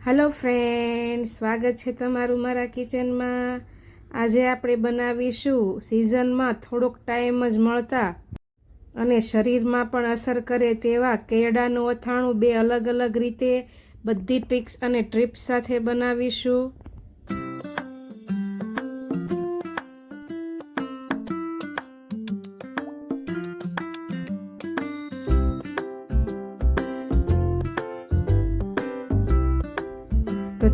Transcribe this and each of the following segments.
Hello friend સ્વાગત છે તમારું મારા કિચનમાં આજે આપણે બનાવીશું સિઝનમાં થોડોક ટાઈમ જ મળતા અને શરીરમાં પણ અસર કરે તેવા કેળાનું અથાણું બે અલગ અલગ રીતે બધી ટ્રિક્સ અને ટ્રીપ્સ સાથે બનાવીશું.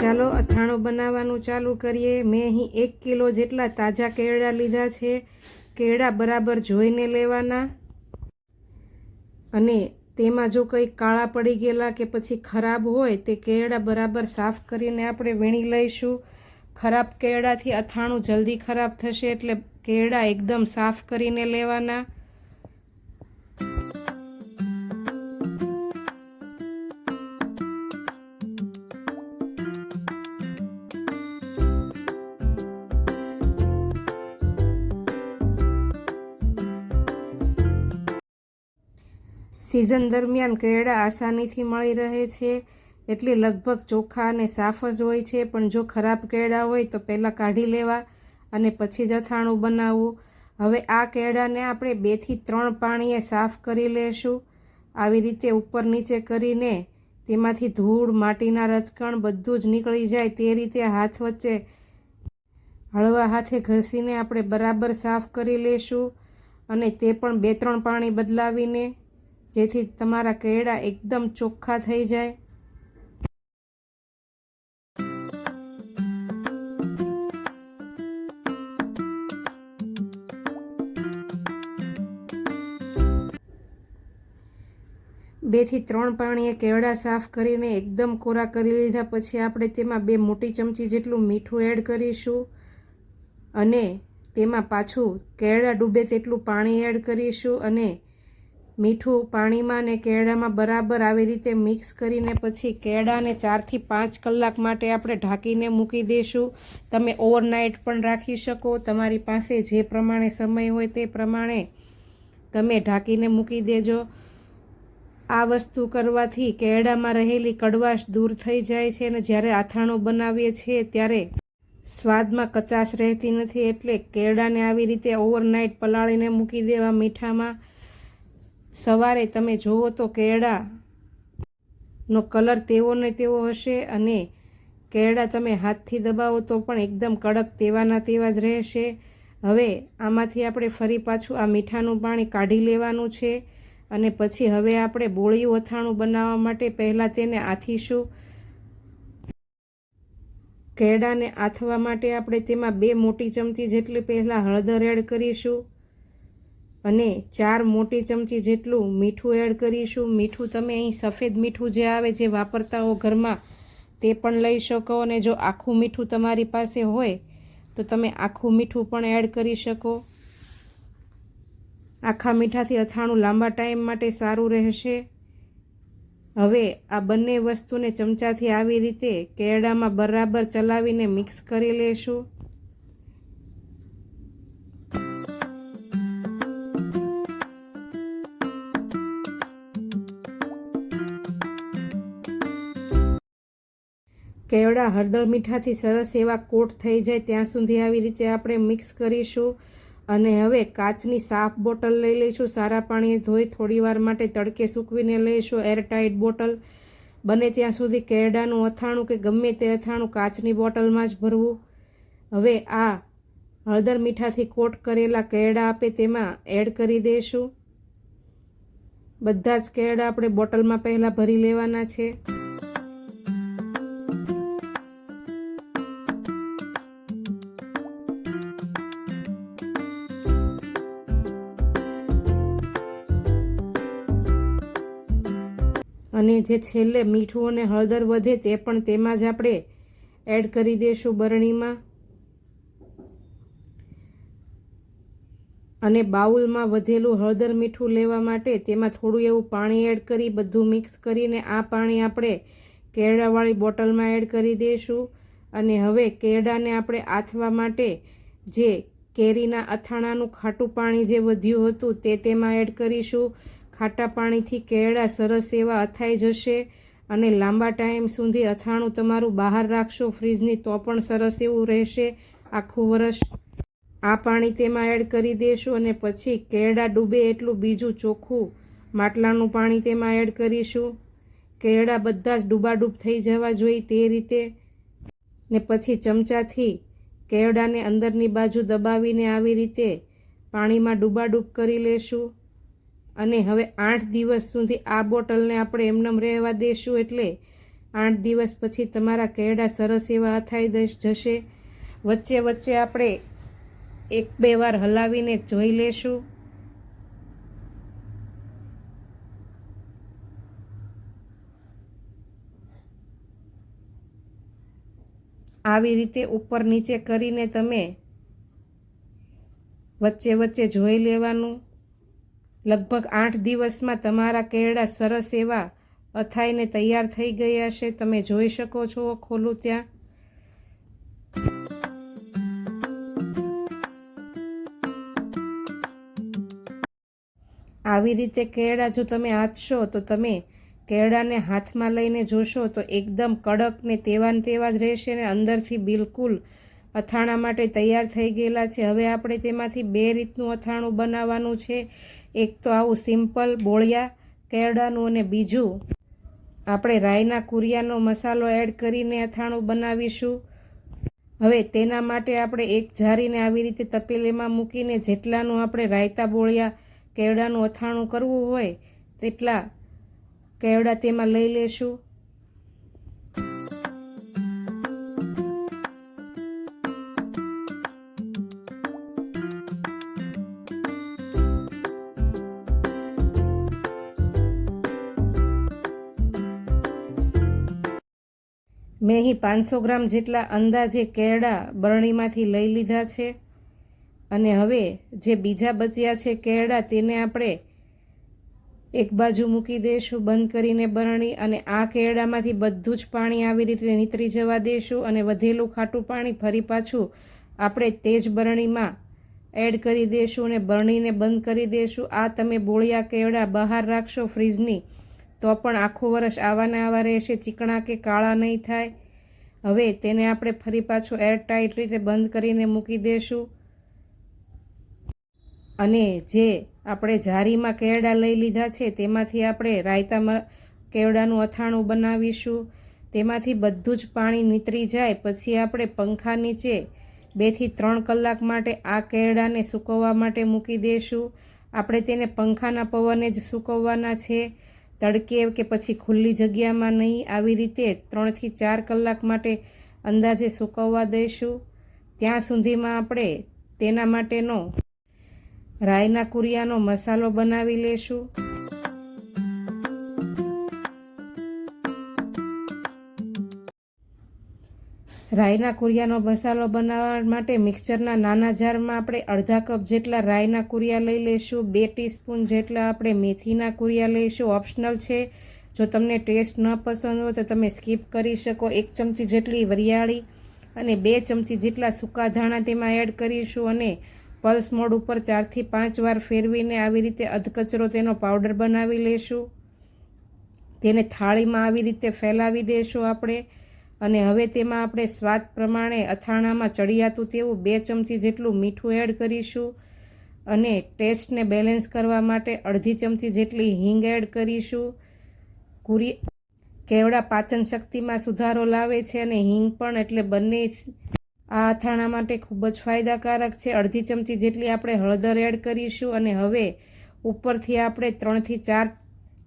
ચાલો અથાણું બનાવવાનું ચાલુ કરીએ. મેં અહીં એક કિલો જેટલા તાજા કેળા લીધા છે. કેળા બરાબર જોઈને લેવાના. અને તેમાં જો કંઈ કાળા પડી ગયેલા કે પછી ખરાબ હોય, તે કેળા બરાબર સાફ કરીને આપણે વીણી લઈશું. ખરાબ કેળાથી અથાણું જલ્દી ખરાબ થશે એટલે કેળા એકદમ સાફ કરીને લેવાના. સિઝન દરમિયાન કેળા આસાનીથી મળી રહે છે, એટલે લગભગ ચોખ્ખા અને સાફ જ હોય છે, પણ જો ખરાબ કેળા હોય તો પહેલાં કાઢી લેવા અને પછી જ અથાણું બનાવવું. હવે આ કેળાને આપણે બેથી ત્રણ પાણીએ સાફ કરી લેશું. આવી રીતે ઉપર નીચે કરીને તેમાંથી ધૂળ, માટીના રચકણ બધું જ નીકળી જાય તે રીતે હાથ વચ્ચે હળવા હાથે ઘસીને આપણે બરાબર સાફ કરી લેશું અને તે પણ બે ત્રણ પાણી બદલાવીને જેથી તમારા કેળા એકદમ ચોખ્ખા થઈ જાય. બેથી ત્રણ પાણીએ કેવડા સાફ કરીને એકદમ કોરા કરી લીધા પછી આપણે તેમાં બે મોટી ચમચી જેટલું મીઠું એડ કરીશું અને તેમાં પાછું કેળા ડૂબે તેટલું પાણી એડ કરીશું અને મીઠું પાણીમાં ને કેળામાં બરાબર આવી રીતે મિક્સ કરીને પછી કેળાને ચારથી પાંચ કલાક માટે આપણે ઢાંકીને મૂકી દઈશું તમે ઓવરનાઇટ પણ રાખી શકો. તમારી પાસે જે પ્રમાણે સમય હોય તે પ્રમાણે તમે ઢાંકીને મૂકી દેજો. આ વસ્તુ કરવાથી કેળામાં રહેલી કડવાશ દૂર થઈ જાય છે અને જ્યારે આથાણું બનાવીએ છીએ ત્યારે સ્વાદમાં કચાશ રહેતી નથી એટલે કેળાને આવી રીતે ઓવરનાઇટ પલાળીને મૂકી દેવા મીઠામાં. સવારે તમે જુઓ તો કેળાનો કલર તેવો ને તેવો હશે અને કેળા તમે હાથથી દબાવો તો પણ એકદમ કડક તેવાના તેવા જ રહેશે. હવે આમાંથી આપણે ફરી પાછું આ મીઠાનું પાણી કાઢી લેવાનું છે અને પછી હવે આપણે બોળિયું અથાણું બનાવવા માટે પહેલાં તેને આથીશું. કેળાને આથવા માટે આપણે તેમાં બે મોટી ચમચી જેટલી પહેલાં હળદર એડ કરીશું. અને ચાર મોટી ચમચી જેટલું મીઠું એડ કરીશું. મીઠું તમે અહીં સફેદ મીઠું જે આવે જે વાપરતા હો ઘરમાં, તે પણ લઈ શકો. અને જો આખું મીઠું તમારી પાસે હોય, તો તમે આખું મીઠું પણ એડ કરી શકો. આખા મીઠાથી અથાણું લાંબા ટાઈમ માટે સારું રહેશે. હવે આ બંને વસ્તુને ચમચાથી આવી રીતે કેરડામાં બરાબર ચલાવીને મિક્સ કરી લેશું. કેવડા હળદર મીઠાથી સરસ એવા કોટ થઈ જાય ત્યાં સુધી આવી રીતે આપણે મિક્સ કરીશું. અને હવે કાચની સાફ બોટલ લઈ લઈશું. સારા પાણીએ ધોઈ થોડી વાર માટે તડકે સૂકવીને લઈશું. એરટાઇટ બોટલ બને ત્યાં સુધી કેરડાનું અથાણું કે ગમે તે અથાણું કાચની બોટલમાં જ ભરવું. હવે આ હળદર મીઠાથી કોટ કરેલા કેરડા આપે તેમાં એડ કરી દઈશું. બધા જ કેરડા આપણે બોટલમાં પહેલાં ભરી લેવાના છે. અને જે છેલ્લે મીઠું અને હળદર વધે તે પણ તેમાં જ આપણે એડ કરી દઈશું બરણીમાં. અને બાઉલમાં વધેલું હળદર મીઠું લેવા માટે તેમાં થોડું એવું પાણી એડ કરી, બધું મિક્સ કરીને આ પાણી આપણે કેળાવાળી બોટલમાં એડ કરી દઈશું અને હવે કેળાને આપણે આથવા માટે જે કેરીના અથાણાનું ખાટું પાણી જે વધ્યું હતું તે તેમાં એડ કરીશું. ખાટા પાણીથી કેળા સરસ એવા અથાઈ જશે અને લાંબા ટાઈમ સુધી અથાણું તમારું બહાર રાખશો, ફ્રીજની તો પણ સરસ એવું રહેશે આખું વરસ. આ પાણી તેમાં એડ કરી દેશું અને પછી કેળા ડૂબે એટલું બીજું ચોખ્ખું માટલાનું પાણી તેમાં એડ કરીશું. કેળા બધા જ ડૂબાડૂબ થઈ જવા જોઈએ તે રીતે. ને પછી ચમચાથી કેળાને અંદરની બાજુ દબાવીને આવી રીતે પાણીમાં ડૂબાડૂબ કરી લેશું. અને હવે આઠ દિવસ સુધી આ બોટલને આપણે એમનેમ રહેવા દેશું એટલે આઠ દિવસ પછી તમારા કેળા સરસ એવા અથાઈ દઈશ જશે. વચ્ચે વચ્ચે આપણે એક બે વાર હલાવીને જોઈ લેશું. આવી રીતે ઉપર નીચે કરીને તમે વચ્ચે વચ્ચે જોઈ લેવાનું. લગભગ આઠ દિવસમાં તમારા કેળા સરસ એવા અથાઈને તૈયાર થઈ ગયા છે. તમે જોઈ શકો છો ખોલું ત્યાં. આવી રીતે કેળા જો તમે આંચશો, તો તમે કેળાને હાથમાં લઈને જોશો, તો એકદમ કડક ને તેવા તેવા જ રહેશે ને અંદરથી બિલકુલ અથાણા માટે તૈયાર થઈ ગયેલા છે. હવે આપણે તેમાંથી બે રીતનું અથાણું બનાવવાનું છે. એક તો આવું સિમ્પલ બોળિયા કેરડાનું અને બીજું આપણે રાયના કુરિયાનો મસાલો એડ કરીને અથાણું બનાવીશું. હવે તેના માટે આપણે એક જારીને આવી રીતે તપેલીમાં મૂકીને જેટલાનું આપણે રાયતા બોળિયા કેરડાનું અથાણું કરવું હોય, તેટલા કેવડા તેમાં લઈ લેશું. મેં અહીં પાંચસો ગ્રામ જેટલા અંદાજે કેરડા બરણીમાંથી લઈ લીધા છે અને હવે જે બીજા બચ્યા છે કેરડા તેને આપણે એક બાજુ મૂકી દઈશું બંધ કરીને બરણી અને આ કેરડામાંથી બધું જ પાણી આવી રીતે નીતરી જવા દઈશું અને વધેલું ખાટું પાણી ફરી પાછું આપણે તે જ બરણીમાં એડ કરી દઈશું અને બરણીને બંધ કરી દઈશું આ તમે બોળિયા કેવડા બહાર રાખશો ફ્રીજની. તો પણ આખું વર્ષ આવાને આવા રહેશે ચીકણા કે કાળા નહીં થાય. હવે તેને આપણે ફરી પાછું એરટાઈટ રીતે બંધ કરીને મૂકી દઈશું અને જે આપણે જારીમાં કેરડા લઈ લીધા છે, તેમાંથી આપણે રાયતામાં કેળાનું અથાણું બનાવીશું. તેમાંથી બધું જ પાણી નીતરી જાય, પછી આપણે પંખા નીચે બેથી ત્રણ કલાક માટે આ કેરડાને સૂકવવા માટે મૂકી દઈશું આપણે તેને પંખાના પવને જ સૂકવવાના છે. તડકે કે પછી ખુલ્લી જગ્યામાં નહીં આવી રીતે ત્રણથી ચાર કલાક માટે અંદાજે સૂકવવા દઈશું. ત્યાં સુધીમાં આપણે તેના માટેનો રાયના કુરિયાનો મસાલો બનાવી લેશું. રાયના કુરિયાનો મસાલો બનાવવા માટે મિક્સરના નાના જારમાં આપણે અડધા કપ જેટલા રાયના કુરિયા લઈ લઈશું, બે ટીસ્પૂન જેટલા આપણે મેથીના કુરિયા લઈશું. ઓપ્શનલ છે, જો તમને ટેસ્ટ ન પસંદ હોય તો તમે સ્કીપ કરી શકો. એક ચમચી જેટલી વરિયાળી અને બે ચમચી જેટલા સૂકા ધાણા તેમાં એડ કરીશું અને પલ્સ મોડ ઉપર ચારથી પાંચ વાર ફેરવીને આવી રીતે અધકચરો તેનો પાવડર બનાવી લેશું તેને થાળીમાં આવી રીતે ફેલાવી દઈશું આપણે. અને હવે તેમાં આપણે સ્વાદ પ્રમાણે અથાણામાં ચડિયાતું તેવું બે ચમચી જેટલું મીઠું એડ કરીશું અને ટેસ્ટને બેલેન્સ કરવા માટે અડધી ચમચી જેટલી હિંગ એડ કરીશું. કુરી કેવડા પાચન શક્તિમાં સુધારો લાવે છે અને હિંગ પણ એટલે બંને આ અથાણા માટે ખૂબ જ ફાયદાકારક છે. અડધી ચમચી જેટલી આપણે હળદર એડ કરીશું અને હવે ઉપરથી આપણે ત્રણથી ચાર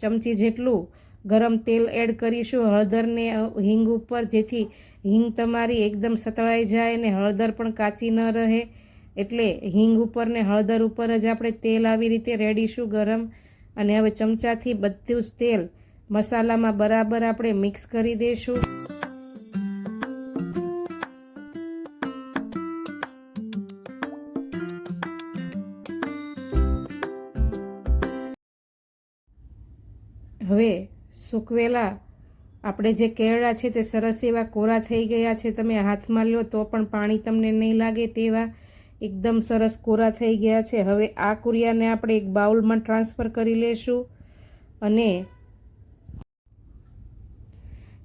ચમચી જેટલું ગરમ તેલ એડ કરીશું, હળદરને હિંગ ઉપર, જેથી હિંગ તમારી એકદમ સતળાઈ જાય ને હળદર પણ કાચી ન રહે. એટલે હિંગ ઉપર ને હળદર ઉપર જ આપણે તેલ આવી રીતે રેડીશું ગરમ. અને હવે ચમચાથી બધું જ તેલ મસાલામાં બરાબર આપણે મિક્સ કરી દઈશું હવે સૂકવેલા આપણે જે કેળા છે તે સરસ એવા કોરા થઈ ગયા છે, તમે હાથમાં લો તો પણ પાણી તમને નહીં લાગે તેવા એકદમ સરસ કોરા થઈ ગયા છે. હવે આ કુરિયાને આપણે એક બાઉલમાં ટ્રાન્સફર કરી લેશું અને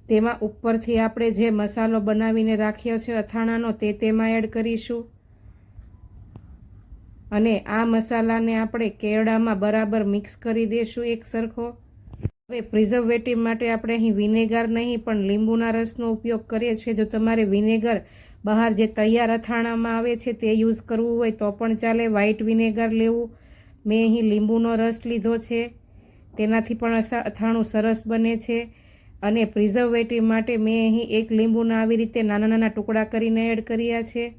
તેમાં ઉપરથી આપણે જે મસાલો બનાવીને રાખ્યો છે અથાણાનો તે તેમાં એડ કરીશું. અને આ મસાલાને આપણે કેળામાં બરાબર મિક્સ કરી દઈશું એક સરખો. હવે પ્રિઝર્વેટિવ માટે આપણે અહીં વિનેગર નહીં, પણ લીંબુના રસનો ઉપયોગ કરીએ છીએ. જો તમારે વિનેગર બહાર જે તૈયાર અથાણામાં આવે છે તે યુઝ કરવું હોય તો પણ ચાલે. વ્હાઇટ વિનેગર લેવું. મેં અહીં લીંબુનો રસ લીધો છે. તેનાથી પણ અથાણું સરસ બને છે. અને પ્રિઝર્વેટિવ માટે મેં અહીં એક લીંબુના આવી રીતે નાના નાના ટુકડા કરીને એડ કર્યા છે.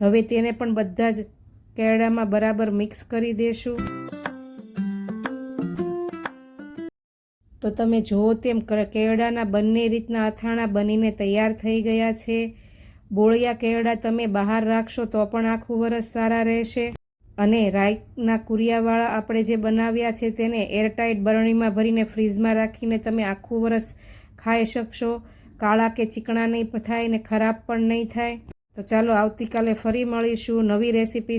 હવે તેને પણ બધા જ કેળામાં બરાબર મિક્સ કરી દેશું. તો તમે જુઓ તેમ કેળાના બંને રીતના અથાણા બનીને તૈયાર થઈ ગયા છે. બોળિયા કેળા તમે બહાર રાખશો તો પણ આખું વરસ સારા રહેશે. અને રાઈના કુરિયાવાળા આપણે જે બનાવ્યા છે તેને એરટાઇટ બરણીમાં ભરીને ફ્રીઝમાં રાખીને તમે આખું વરસ ખાઈ શકશો. કાળા કે ચીકણા નહીં થાય ને ખરાબ પણ નહીં થાય. તો ચાલો આવતીકાલે ફરી મળીશું નવી રેસીપી